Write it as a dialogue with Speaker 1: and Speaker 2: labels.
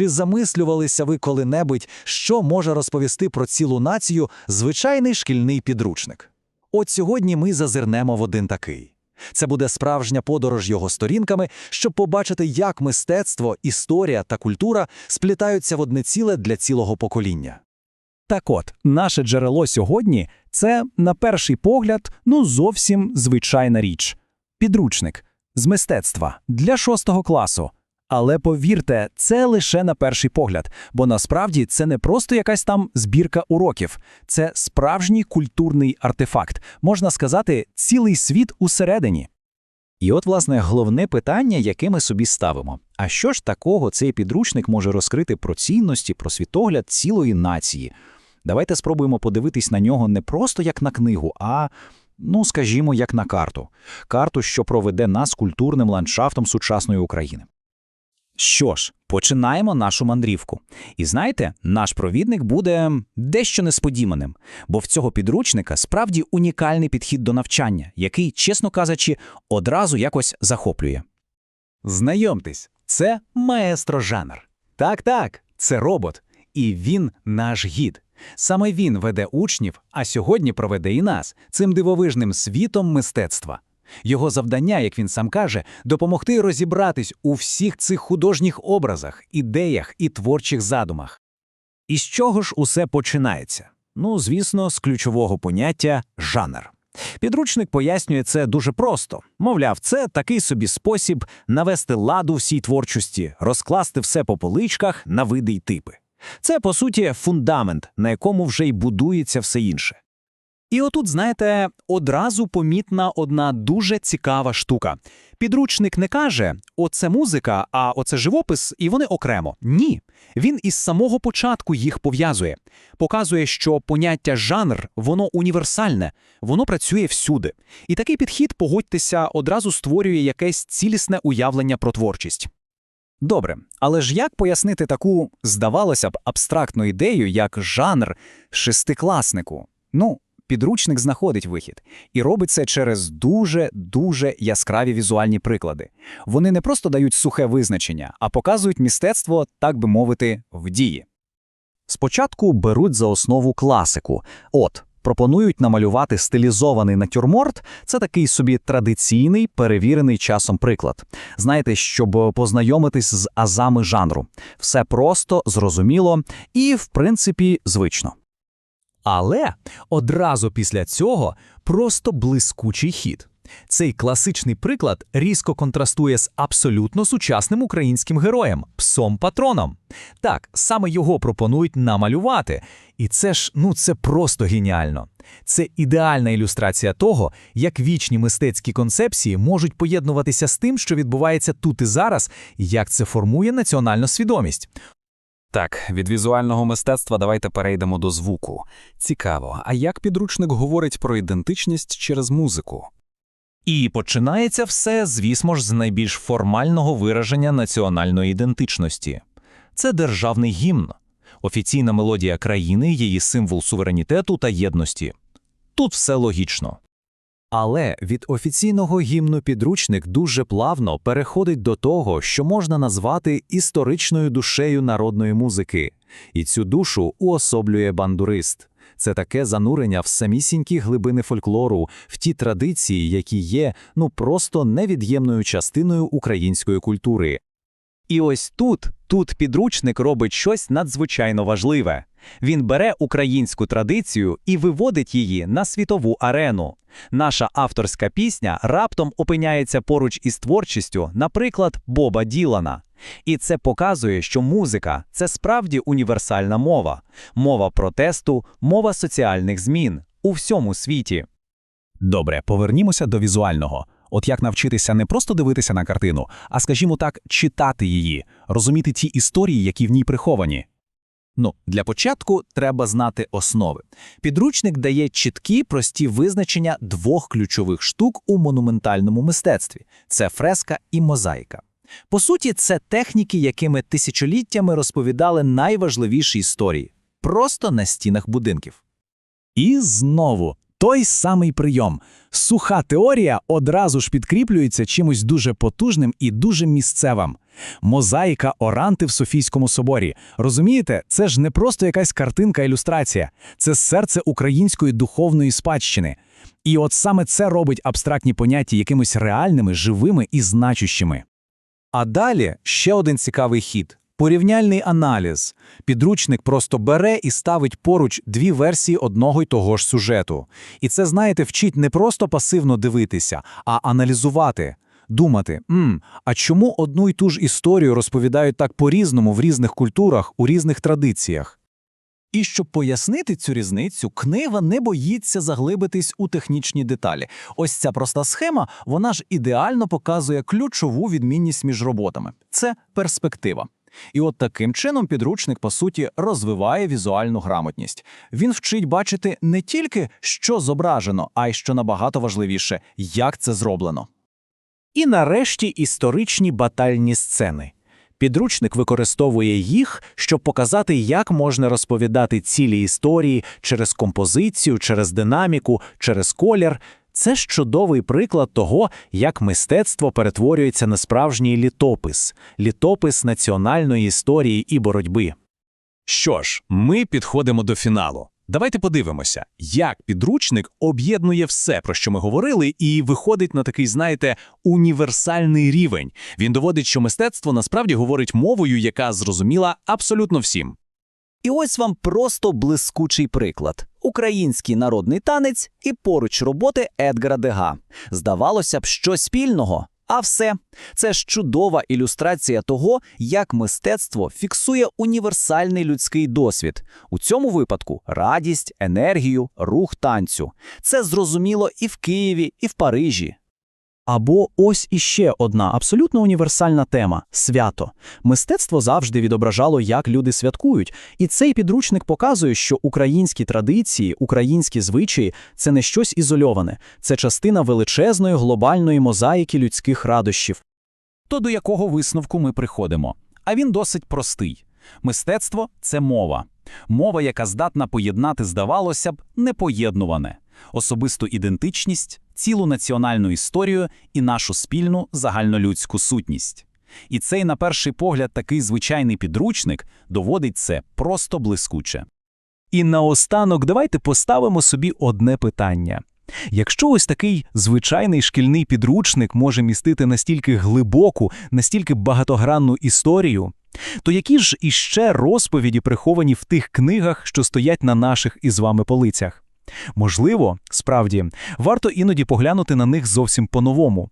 Speaker 1: Чи замислювалися ви коли-небудь, що може розповісти про цілу націю звичайний шкільний підручник? От сьогодні ми зазирнемо в один такий. Це буде справжня подорож його сторінками, щоб побачити, як мистецтво, історія та культура сплітаються в одне ціле для цілого покоління.
Speaker 2: Так от, наше джерело сьогодні це, на перший погляд, ну зовсім звичайна річ. Підручник з мистецтва для шостого класу. Але повірте, це лише на перший погляд, бо насправді це не просто якась там збірка уроків, це справжній культурний артефакт, можна сказати, цілий світ усередині.
Speaker 3: І от, власне, головне питання, яке ми собі ставимо. А що ж такого цей підручник може розкрити про цінності, про світогляд цілої нації? Давайте спробуємо подивитись на нього не просто як на книгу, а, ну, скажімо, як на карту. Карту, що проведе нас культурним ландшафтом сучасної України. Що ж, починаємо нашу мандрівку. І знаєте, наш провідник буде дещо несподіваним, бо в цього підручника справді унікальний підхід до навчання, який, чесно кажучи, одразу якось захоплює.
Speaker 2: Знайомтесь, це маестро жанр. Так, так, це робот, і він наш гід. Саме він веде учнів, а сьогодні проведе і нас цим дивовижним світом мистецтва. Його завдання, як він сам каже, допомогти розібратись у всіх цих художніх образах, ідеях і творчих задумах. І з чого ж усе починається? Ну, звісно, з ключового поняття жанр. Підручник пояснює це дуже просто. Мовляв, це такий собі спосіб навести ладу всій творчості, розкласти все по поличках на види й типи. Це, по суті, фундамент, на якому вже й будується все інше. І отут, знаєте, одразу помітна одна дуже цікава штука. Підручник не каже, оце музика, а оце живопис, і вони окремо. Ні. Він із самого початку їх пов'язує. Показує, що поняття жанр, воно універсальне, воно працює всюди. І такий підхід, погодьтеся, одразу створює якесь цілісне уявлення про творчість. Добре, але ж як пояснити таку, здавалося б, абстрактну ідею, як жанр шестикласнику? Ну, підручник знаходить вихід і робить це через дуже-дуже яскраві візуальні приклади. Вони не просто дають сухе визначення, а показують мистецтво, так би мовити, в дії.
Speaker 1: Спочатку беруть за основу класику. От, пропонують намалювати стилізований натюрморт – це такий собі традиційний, перевірений часом приклад. Знаєте, щоб познайомитись з азами жанру. Все просто, зрозуміло і, в принципі, звично.
Speaker 2: Але одразу після цього просто блискучий хід. Цей класичний приклад різко контрастує з абсолютно сучасним українським героєм псом патроном. Так, саме його пропонують намалювати, і це ж ну це просто геніально. Це ідеальна ілюстрація того, як вічні мистецькі концепції можуть поєднуватися з тим, що відбувається тут і зараз, і як це формує національну свідомість.
Speaker 4: Так, від візуального мистецтва давайте перейдемо до звуку. Цікаво, а як підручник говорить про ідентичність через музику?
Speaker 2: І починається все, звісно ж, з найбільш формального вираження національної ідентичності. Це державний гімн, офіційна мелодія країни, її символ суверенітету та єдності. Тут все логічно.
Speaker 1: Але від офіційного гімну підручник дуже плавно переходить до того, що можна назвати історичною душею народної музики, і цю душу уособлює бандурист. Це таке занурення в самісінькі глибини фольклору, в ті традиції, які є ну просто невід'ємною частиною української культури.
Speaker 2: І ось тут, тут підручник робить щось надзвичайно важливе. Він бере українську традицію і виводить її на світову арену. Наша авторська пісня раптом опиняється поруч із творчістю, наприклад, Боба Ділана. І це показує, що музика це справді універсальна мова, мова протесту, мова соціальних змін у всьому світі.
Speaker 3: Добре, повернімося до візуального. От як навчитися не просто дивитися на картину, а, скажімо так, читати її, розуміти ті історії, які в ній приховані.
Speaker 2: Ну, для початку треба знати основи. Підручник дає чіткі прості визначення двох ключових штук у монументальному мистецтві це фреска і мозаїка. По суті, це техніки, якими тисячоліттями розповідали найважливіші історії просто на стінах будинків.
Speaker 3: І знову
Speaker 5: Той самий прийом. Суха теорія одразу ж підкріплюється чимось дуже потужним і дуже місцевим. Мозаїка Оранти в Софійському соборі. Розумієте, це ж не просто якась картинка-ілюстрація, це серце української духовної спадщини. І от саме це робить абстрактні поняття якимось реальними, живими і значущими.
Speaker 1: А далі ще один цікавий хід – порівняльний аналіз. Підручник просто бере і ставить поруч дві версії одного й того ж сюжету. І це, знаєте, вчить не просто пасивно дивитися, а аналізувати. Думати, «М, а чому одну й ту ж історію розповідають так по-різному в різних культурах, у різних традиціях? І щоб пояснити цю різницю, книга не боїться заглибитись у технічні деталі. Ось ця проста схема, вона ж ідеально показує ключову відмінність між роботами. Це перспектива. І от таким чином підручник, по суті, розвиває візуальну грамотність. Він вчить бачити не тільки, що зображено, а й що набагато важливіше, як це зроблено.
Speaker 3: І нарешті історичні батальні сцени. Підручник використовує їх, щоб показати, як можна розповідати цілі історії через композицію, через динаміку, через колір. Це ж чудовий приклад того, як мистецтво перетворюється на справжній літопис, літопис національної історії і боротьби.
Speaker 2: Що ж, ми підходимо до фіналу. Давайте подивимося, як підручник об'єднує все, про що ми говорили, і виходить на такий, знаєте, універсальний рівень. Він доводить, що мистецтво насправді говорить мовою, яка зрозуміла абсолютно всім.
Speaker 6: І ось вам просто блискучий приклад: український народний танець і поруч роботи Едгара Дега. Здавалося б, що спільного. А все це ж чудова ілюстрація того, як мистецтво фіксує універсальний людський досвід. У цьому випадку радість, енергію, рух танцю. Це зрозуміло і в Києві, і в Парижі.
Speaker 5: Або ось іще одна абсолютно універсальна тема свято. Мистецтво завжди відображало, як люди святкують, і цей підручник показує, що українські традиції, українські звичаї це не щось ізольоване, це частина величезної глобальної мозаїки людських радощів.
Speaker 2: То до якого висновку ми приходимо? А він досить простий. Мистецтво це мова. Мова, яка здатна поєднати, здавалося б, непоєднуване. Особисту ідентичність, цілу національну історію і нашу спільну загальнолюдську сутність. І цей, на перший погляд, такий звичайний підручник доводить це просто блискуче.
Speaker 5: І наостанок давайте поставимо собі одне питання. Якщо ось такий звичайний шкільний підручник може містити настільки глибоку, настільки багатогранну історію, то які ж іще розповіді приховані в тих книгах, що стоять на наших із вами полицях? Можливо, справді, варто іноді поглянути на них зовсім по-новому.